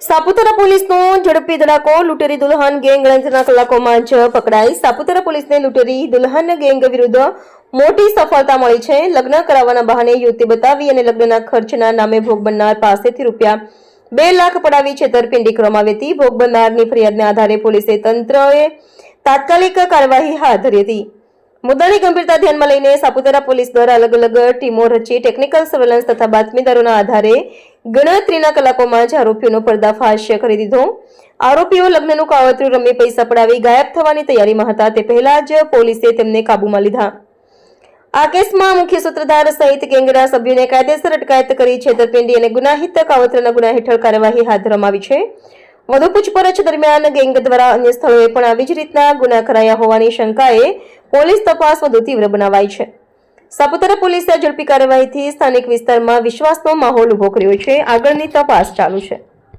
સાપુતારા પોલીસનો ઝડપી ધડાકો, લૂંટેરી દુલ્હન ગેંગ ગણતરીના કલાકોમાં જ પકડાઈ. સાપુતારા પોલીસને લૂંટેરી દુલ્હન ગેંગ વિરુદ્ધ મોટી સફળતા મળી છે. લગ્ન કરાવવાના બહાને યુવતી બતાવી અને લગ્નના ખર્ચના નામે ભોગ બનનાર પાસેથી રૂપિયા બે લાખ પડાવી છેતરપિંડી કરવામાં આવી હતી. ભોગ બનનારની ફરિયાદને આધારે પોલીસે તંત્રએ તાત્કાલિક કાર્યવાહી હાથ ધરી હતી. મુદ્દાની ગંભીરતા ધ્યાનમાં લઈને સાપુતારા પોલીસ દ્વારા અલગ અલગ ટીમો રચી ટેકનિકલ સર્વેલન્સ તથા બાતમીદારોના આધારે ગણતરીના કલાકોમાં જ આરોપીઓનો પર્દાફાશ કરી દીધો. આરોપીઓ લગ્નનું કાવતરું રમી પૈસા પડાવી ગાયબ થવાની તૈયારીમાં હતા. તે પહેલા જ પોલીસે તેમને કાબૂમાં લીધા. આ કેસમાં મુખ્ય સૂત્રધાર સહિત ગેંગના સભ્યોને કાયદેસર અટકાયત કરી છેતરપિંડી અને ગુનાહિત કાવતરાના ગુના હેઠળ કાર્યવાહી હાથ ધરવામાં છે. વધુ પૂછપરછ દરમિયાન ગેંગ દ્વારા અન્ય સ્થળોએ પણ આવી જ રીતના ગુના કરાયા હોવાની શંકાએ પોલીસ તપાસ વધુ તીવ્ર બનાવાઈ છે. સાપુતારા પોલીસે ઝડપી કાર્યવાહીથી સ્થાનિક વિસ્તારમાં વિશ્વાસનો માહોલ ઊભો કર્યો છે. આગળની તપાસ ચાલુ છે.